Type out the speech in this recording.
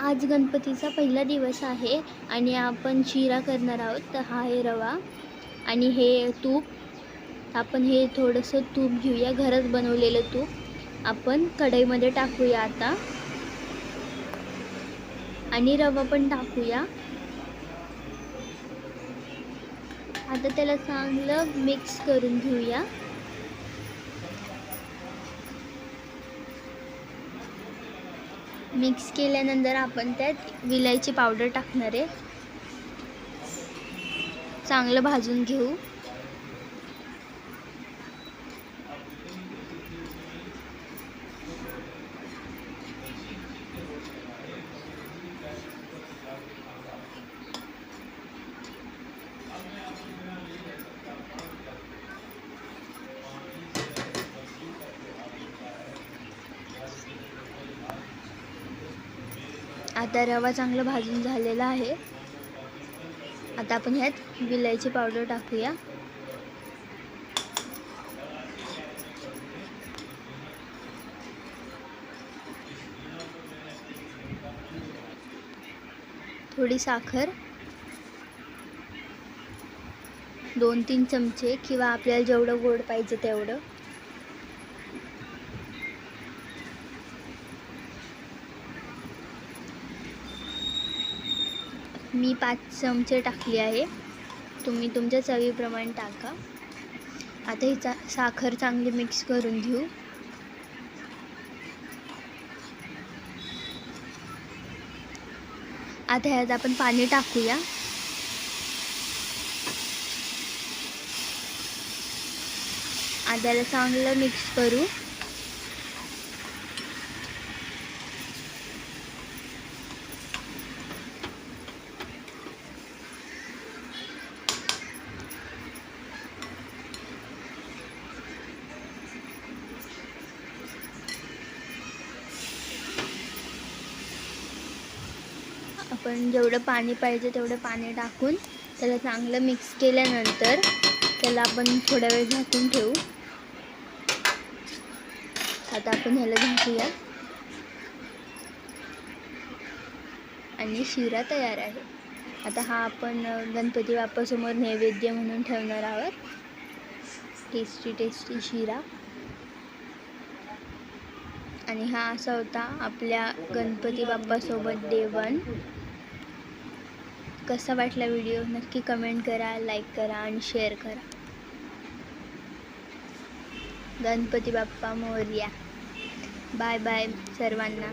आज गणपतीचा पहिला दिवस आहे आणि आपण शिरा करणार आहोत. तर हा आहे रवा आणि हे तूप. आपण हे थोडंसं तूप घेऊया. घरात बनवलेलं तूप आपण कढईमध्ये टाकूया आता. आणि रवा पण टाकूया. आता त्याला चांगलं मिक्स करून घेऊया. मिक्स केल्यानंतर आपण त्यात विलायची पावडर टाकणार आहे. चांगलं भाजून घेऊ. आता रवा चांगला भाजून झालेला आहे. आता आपण ह्यात विलायची पावडर टाकूया. थोडी साखर. दोन तीन चमचे किंवा आपल्याला जेवढं गोड पाहिजे तेवढं. मी पाच चमचे टाकली आहे. तुम्ही तुमच्या चवीप्रमाणे टाका. आता ही चा साखर चांगली मिक्स करून घेऊ. आता ह्यात आपण पाणी टाकूया. आद्याला चांगलं मिक्स करू. आपण जेवढं पाणी पाहिजे तेवढं पाणी टाकून त्याला चांगलं मिक्स केल्यानंतर त्याला आपण थोडा वेळ झाकून ठेवू. आता आपण ह्याला झाकूया. आणि शिरा तयार आहे. आता हा आपण गणपती बाप्पासमोर नैवेद्य म्हणून ठेवणार आहोत. टेस्टी टेस्टी शिरा. आणि हा असा होता आपल्या गणपती बाप्पासोबत देवण कसा वाटला व्हिडिओ नक्की कमेंट करा लाईक करा आणि शेअर करा. गणपती बाप्पा मोरया. बाय बाय सर्वांना.